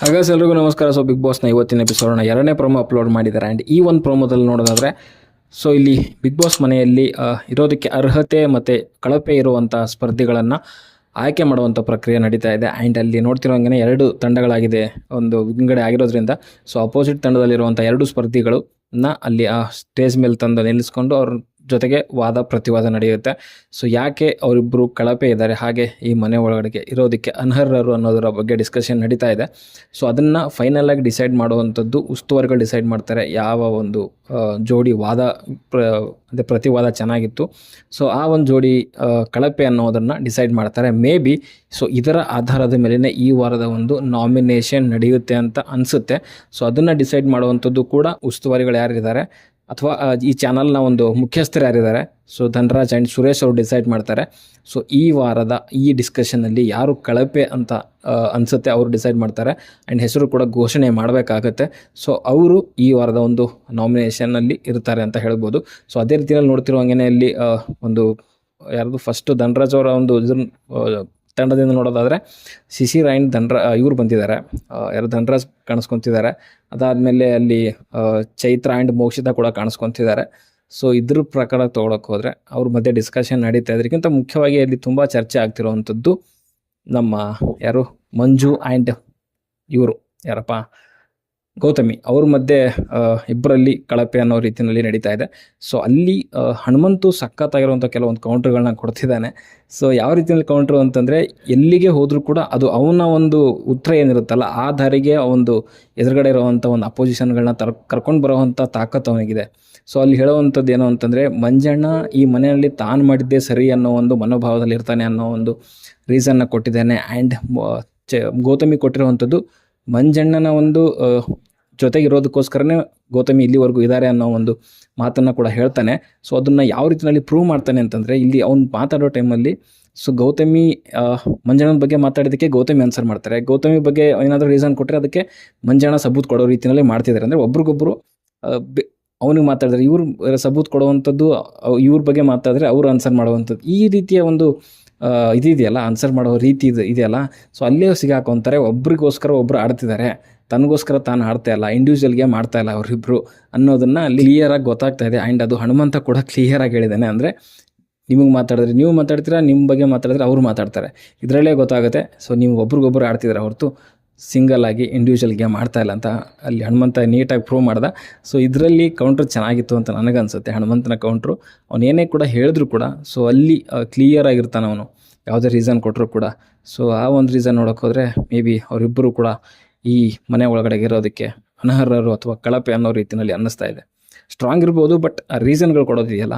ಹಾಗಾದ್ರೆ ಎಲ್ರಿಗೂ ನಮಸ್ಕಾರ. ಸೊ ಬಿಗ್ ಬಾಸ್ನ ಇವತ್ತಿನ ಎಪಿಸೋಡ್ನ ಎರಡನೇ ಪ್ರೊಮೋ ಅಪ್ಲೋಡ್ ಮಾಡಿದ್ದಾರೆ. ಆ್ಯಂಡ್ ಈ ಒಂದು ಪ್ರೊಮೋದಲ್ಲಿ ನೋಡೋದಾದರೆ ಸೊ ಇಲ್ಲಿ ಬಿಗ್ ಬಾಸ್ ಮನೆಯಲ್ಲಿ ಇರೋದಕ್ಕೆ ಅರ್ಹತೆ ಮತ್ತು ಕಳಪೆ ಇರುವಂಥ ಸ್ಪರ್ಧಿಗಳನ್ನು ಆಯ್ಕೆ ಮಾಡುವಂಥ ಪ್ರಕ್ರಿಯೆ ನಡೀತಾ ಇದೆ. ಆ್ಯಂಡ್ ಅಲ್ಲಿ ನೋಡ್ತಿರೋಂಗೆ ಎರಡು ತಂಡಗಳಾಗಿದೆ. ಒಂದು ವಿಂಗಡೆ ಆಗಿರೋದ್ರಿಂದ ಸೊ ಅಪೋಸಿಟ್ ತಂಡದಲ್ಲಿರುವಂಥ ಎರಡು ಸ್ಪರ್ಧಿಗಳನ್ನ ಅಲ್ಲಿ, ಆ ಸ್ಟೇಜ್ ಮೇಲೆ ತಂದು ನಿಲ್ಲಿಸ್ಕೊಂಡು ಅವ್ರ ಜೊತೆಗೆ ವಾದ ಪ್ರತಿವಾದ ನಡೆಯುತ್ತೆ. ಸೊ ಯಾಕೆ ಅವರಿಬ್ಬರು ಕಳಪೆ ಇದ್ದಾರೆ, ಹಾಗೆ ಈ ಮನೆ ಒಳಗಡೆಗೆ ಇರೋದಕ್ಕೆ ಅನರ್ಹರು ಅನ್ನೋದರ ಬಗ್ಗೆ ಡಿಸ್ಕಷನ್ ನಡೀತಾ ಇದೆ. ಸೊ ಅದನ್ನು ಫೈನಲ್ ಆಗಿ ಡಿಸೈಡ್ ಮಾಡುವಂಥದ್ದು ಉಸ್ತುವಾರಿಗಳು ಡಿಸೈಡ್ ಮಾಡ್ತಾರೆ, ಯಾವ ಒಂದು ಜೋಡಿ ವಾದ, ಪ್ರ, ಅದೇ ಪ್ರತಿವಾದ ಚೆನ್ನಾಗಿತ್ತು. ಸೊ ಆ ಒಂದು ಜೋಡಿ ಕಳಪೆ ಅನ್ನೋದನ್ನು ಡಿಸೈಡ್ ಮಾಡ್ತಾರೆ. ಮೇ ಬಿ ಸೊ ಇದರ ಆಧಾರದ ಮೇಲೇ ಈ ವಾರದ ಒಂದು ನಾಮಿನೇಷನ್ ನಡೆಯುತ್ತೆ ಅಂತ ಅನಿಸುತ್ತೆ. ಸೊ ಅದನ್ನು ಡಿಸೈಡ್ ಮಾಡುವಂಥದ್ದು ಕೂಡ ಉಸ್ತುವಾರಿಗಳು ಯಾರಿದ್ದಾರೆ ಅಥವಾ ಈ ಚಾನಲ್ನ ಒಂದು ಮುಖ್ಯಸ್ಥರು ಯಾರಿದ್ದಾರೆ? ಸೊ ಧನರಾಜ್ ಆ್ಯಂಡ್ ಸುರೇಶ್ ಅವರು ಡಿಸೈಡ್ ಮಾಡ್ತಾರೆ. ಸೊ ಈ ವಾರದ ಈ ಡಿಸ್ಕಷನಲ್ಲಿ ಯಾರು ಕಳಪೆ ಅಂತ ಅನಿಸುತ್ತೆ ಅವರು ಡಿಸೈಡ್ ಮಾಡ್ತಾರೆ. ಆ್ಯಂಡ್ ಹೆಸರು ಕೂಡ ಘೋಷಣೆ ಮಾಡಬೇಕಾಗತ್ತೆ. ಸೊ ಅವರು ಈ ವಾರದ ಒಂದು ನಾಮಿನೇಷನ್ನಲ್ಲಿ ಇರ್ತಾರೆ ಅಂತ ಹೇಳ್ಬೋದು. ಸೊ ಅದೇ ರೀತಿಯಲ್ಲಿ ನೋಡ್ತಿರುವಂಗೆ ಇಲ್ಲಿ ಆ, ಒಂದು ಯಾರ್ದು ಫಸ್ಟು ಧನರಾಜ್ ಅವರ ಒಂದು ಆ, ತಂಡದಿಂದ ನೋಡೋದಾದರೆ ಶಿಶಿರ್ ಆ್ಯಂಡ್ ಧನ್ರ ಇವ್ರು ಬಂದಿದ್ದಾರೆ. ಯಾರು ಧನ್ರಾಜ್ ಕಾಣಿಸ್ಕೊತಿದ್ದಾರೆ. ಅದಾದಮೇಲೆ ಅಲ್ಲಿ ಚೈತ್ರ ಆ್ಯಂಡ್ ಮೋಕ್ಷಿತ ಕೂಡ ಕಾಣಿಸ್ಕೊತಿದ್ದಾರೆ. ಸೊ ಇದ್ರ ಪ್ರಕಾರ ತೊಗೊಳಕ್ಕೆ ಹೋದರೆ ಅವ್ರ ಮಧ್ಯೆ ಡಿಸ್ಕಷನ್ ನಡೀತಾ ಇದಕ್ಕಿಂತ ಮುಖ್ಯವಾಗಿ ಅಲ್ಲಿ ತುಂಬ ಚರ್ಚೆ ಆಗ್ತಿರೋವಂಥದ್ದು ನಮ್ಮ ಯಾರು? ಮಂಜು ಆ್ಯಂಡ್ ಇವರು. ಯಾರಪ್ಪ? ಗೌತಮಿ ಅವ್ರ ಮಧ್ಯೆ ಇಬ್ಬರಲ್ಲಿ ಕಳಪೆ ಅನ್ನೋ ರೀತಿಯಲ್ಲಿ ನಡೀತಾ ಇದೆ. ಸೊ ಅಲ್ಲಿ ಹನುಮಂತು ಸಖತ್ತಾಗಿರುವಂಥ ಕೆಲವೊಂದು ಕೌಂಟ್ರ್ಗಳನ್ನ ಕೊಡ್ತಿದ್ದಾನೆ. ಸೊ ಯಾವ ರೀತಿಯಲ್ಲಿ ಕೌಂಟ್ರು ಅಂತಂದರೆ, ಎಲ್ಲಿಗೆ ಹೋದರೂ ಕೂಡ ಅದು ಅವನ ಒಂದು ಉತ್ತರ ಏನಿರುತ್ತಲ್ಲ, ಆ ದಾರಿಗೆ ಒಂದು ಎದುರುಗಡೆ ಇರುವಂಥ ಒಂದು ಅಪೋಸಿಷನ್ಗಳನ್ನ ತರ್, ಕರ್ಕೊಂಡು ಬರೋವಂಥ ತಾಕತ್ತು ಅವನಿಗಿದೆ. ಸೊ ಅಲ್ಲಿ ಹೇಳುವಂಥದ್ದು ಏನು ಅಂತಂದರೆ, ಮಂಜಣ್ಣ ಈ ಮನೆಯಲ್ಲಿ ತಾನು ಮಾಡಿದ್ದೇ ಸರಿ ಅನ್ನೋ ಒಂದು ಮನೋಭಾವದಲ್ಲಿ ಇರ್ತಾನೆ ಅನ್ನೋ ಒಂದು ರೀಸನ್ನ ಕೊಟ್ಟಿದ್ದಾನೆ. ಆ್ಯಂಡ್ ಚ, ಗೌತಮಿ ಕೊಟ್ಟಿರುವಂಥದ್ದು, ಮಂಜಣ್ಣನ ಒಂದು ಜೊತೆಗಿರೋದಕ್ಕೋಸ್ಕರನೇ ಗೌತಮಿ ಇಲ್ಲಿವರೆಗೂ ಇದ್ದಾರೆ ಅನ್ನೋ ಒಂದು ಮಾತನ್ನು ಕೂಡ ಹೇಳ್ತಾನೆ. ಸೊ ಅದನ್ನು ಯಾವ ರೀತಿಯಲ್ಲಿ ಪ್ರೂವ್ ಮಾಡ್ತಾನೆ ಅಂತಂದರೆ, ಇಲ್ಲಿ ಅವ್ನು ಮಾತಾಡೋ ಟೈಮಲ್ಲಿ ಸೊ ಗೌತಮಿ ಮಂಜಣ್ಣನ ಬಗ್ಗೆ ಮಾತಾಡಿದ್ದಕ್ಕೆ ಗೌತಮಿ ಆನ್ಸರ್ ಮಾಡ್ತಾರೆ. ಗೌತಮಿ ಬಗ್ಗೆ ಏನಾದರೂ ರೀಸನ್ ಕೊಟ್ಟರೆ ಅದಕ್ಕೆ ಮಂಜಣ್ಣ ಸಬೂತ್ ಕೊಡೋ ರೀತಿಯಲ್ಲಿ ಮಾಡ್ತಿದ್ದಾರೆ. ಅಂದರೆ ಒಬ್ರಿಗೊಬ್ಬರು ಅವನಿಗೆ ಮಾತಾಡಿದ್ರೆ ಇವ್ರು, ಸಬೂತ್ ಕೊಡುವಂಥದ್ದು ಇವ್ರ ಬಗ್ಗೆ ಮಾತಾಡಿದ್ರೆ ಅವ್ರು ಆನ್ಸರ್ ಮಾಡುವಂಥದ್ದು. ಈ ರೀತಿಯ ಒಂದು ಇದಿದೆಯಲ್ಲ ಆನ್ಸರ್ ಮಾಡೋ ರೀತಿ ಇದು, ಇದೆಯಲ್ಲ. ಸೊ ಅಲ್ಲೇ ಸಿಗಾಕೊಂತಾರೆ, ಒಬ್ರಿಗೋಸ್ಕರ ಒಬ್ರು ಆಡ್ತಿದ್ದಾರೆ. ತನಗೋಸ್ಕರ ತಾನು ಆಡ್ತಾ ಇಲ್ಲ ಇಂಡಿವಿಜುವಲ್ ಗೇಮ್ ಇಲ್ಲ ಅವರಿಬ್ಬರು ಅನ್ನೋದನ್ನು ಕ್ಲಿಯರಾಗಿ ಗೊತ್ತಾಗ್ತಾ ಇದೆ. ಆ್ಯಂಡ್ ಅದು ಹನುಮಂತ ಕೂಡ ಕ್ಲಿಯರಾಗಿ ಹೇಳಿದ್ದಾನೆ ಅಂದರೆ, ನಿಮಗೆ ಮಾತಾಡಿದ್ರೆ ನೀವು ಮಾತಾಡ್ತೀರಾ ನಿಮ್ಮ ಬಗ್ಗೆ ಮಾತಾಡಿದ್ರೆ ಅವ್ರು ಮಾತಾಡ್ತಾರೆ. ಇದರಲ್ಲೇ ಗೊತ್ತಾಗುತ್ತೆ ಸೊ ನೀವು ಒಬ್ರಿಗೊಬ್ರು ಆಡ್ತಿದ್ದಾರೆ ಹೊರತು. ಸಿಂಗಲ್ ಆಗಿ ಇಂಡಿವಿಜುವಲ್ ಗೇಮ್ ಇಲ್ಲ ಅಂತ ಅಲ್ಲಿ ಹನುಮಂತ ನೀಟಾಗಿ ಪ್ರೂವ್ ಮಾಡ್ದ. ಸೊ ಇದರಲ್ಲಿ ಕೌಂಟ್ರ್ ಚೆನ್ನಾಗಿತ್ತು ಅಂತ ನನಗನ್ಸುತ್ತೆ. ಹನುಮಂತನ ಕೌಂಟ್ರು ಅವ್ನು ಏನೇ ಕೂಡ ಹೇಳಿದ್ರು ಕೂಡ ಸೊ ಅಲ್ಲಿ ಕ್ಲಿಯರ್ ಆಗಿರ್ತಾನೆ ಅವನು. ಯಾವುದೇ ರೀಸನ್ ಕೊಟ್ಟರು ಕೂಡ. ಸೊ ಆ ಒಂದು ರೀಸನ್ ನೋಡೋಕೆ ಹೋದರೆ ಮೇ ಬಿ ಅವರಿಬ್ಬರು ಕೂಡ ಈ ಮನೆ ಒಳಗಡೆ ಇರೋದಕ್ಕೆ ಅನರ್ಹರು ಅಥವಾ ಕಳಪೆ ಅನ್ನೋ ರೀತಿಯಲ್ಲಿ ಅನ್ನಿಸ್ತಾ ಇದೆ. ಸ್ಟ್ರಾಂಗ್ ಇರ್ಬೋದು ಬಟ್ ಆ ರೀಸನ್ಗಳು ಕೊಡೋದಿದೆಯಲ್ಲ.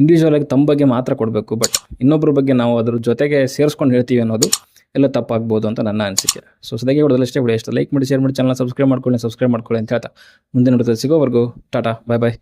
ಇಂಡಿವಿಜುವಲ್ ಆಗಿ ತಮ್ಮ ಬಗ್ಗೆ ಮಾತ್ರ ಕೊಡಬೇಕು ಬಟ್ ಇನ್ನೊಬ್ಬರ ಬಗ್ಗೆ ನಾವು ಅದ್ರ ಜೊತೆಗೆ ಸೇರಿಸ್ಕೊಂಡು ಹೇಳ್ತೀವಿ ಅನ್ನೋದು ಎಲ್ಲ ತಪ್ಪಾಗ್ಬೋದು ಅಂತ ನನ್ನ ಅನಿಸಿಕೆ. ಸೊ ಸದಾಗಿ ಹೊಡೆದಲ್ಲ ಅಷ್ಟೇ ವಿಡಿಯೋ ಇಷ್ಟ ಲೈಕ್ ಮಾಡಿ ಶೇರ್ ಮಾಡಿ ಚಾನಲ್ ಸಬ್ಸ್ಕ್ರೈಬ್ ಮಾಡ್ಕೊಳ್ಳಿ ಸಬ್ಸ್ಕ್ರೈಬ್ ಮಾಡ್ಕೊಳ್ಳಿ ಅಂತ ಹೇಳ್ತಾ ಮುಂದಿನ ನೋಡಿದ್ರೆ ಸಿಗೋವರೆಗೂ ಟಾಟಾ ಬಾಯ್ ಬಾಯ್